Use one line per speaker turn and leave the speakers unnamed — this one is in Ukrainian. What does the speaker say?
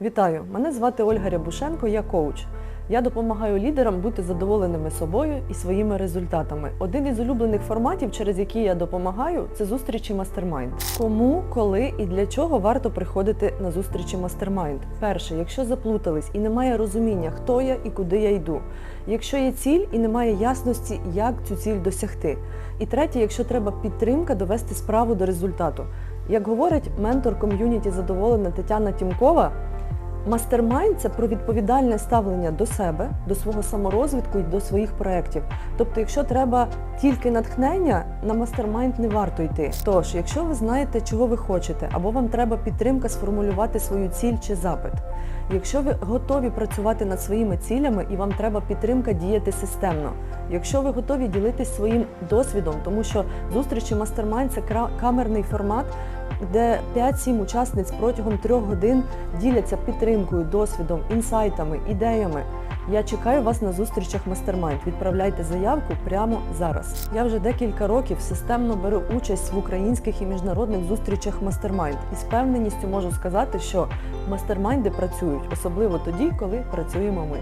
Вітаю! Мене звати Ольга Рябушенко, я коуч. Я допомагаю лідерам бути задоволеними собою і своїми результатами. Один із улюблених форматів, через які я допомагаю, це зустрічі Мастермайнд. Кому, коли і для чого варто приходити на зустрічі Мастермайнд? Перше, якщо заплутались і немає розуміння, хто я і куди я йду. Якщо є ціль і немає ясності, як цю ціль досягти. І третє, якщо треба підтримка довести справу до результату. Як говорить ментор ком'юніті задоволена Тетяна Тімкова, Мастермайнд це про відповідальне ставлення до себе, до свого саморозвитку і до своїх проєктів. Тобто, якщо треба тільки натхнення, на мастермайнд не варто йти. Тож, якщо ви знаєте, чого ви хочете, або вам треба підтримка сформулювати свою ціль чи запит. Якщо ви готові працювати над своїми цілями і вам треба підтримка діяти системно. Якщо ви готові ділитись своїм досвідом, тому що зустрічі мастермайнд це камерний формат, де 5-7 учасниць протягом трьох годин діляться підтримкою, досвідом, інсайтами, ідеями. Я чекаю вас на зустрічах Мастермайнд. Відправляйте заявку прямо зараз. Я вже декілька років системно беру участь в українських і міжнародних зустрічах Мастермайнд. І з певненістю можу сказати, що мастермайнди працюють, особливо тоді, коли працюємо ми.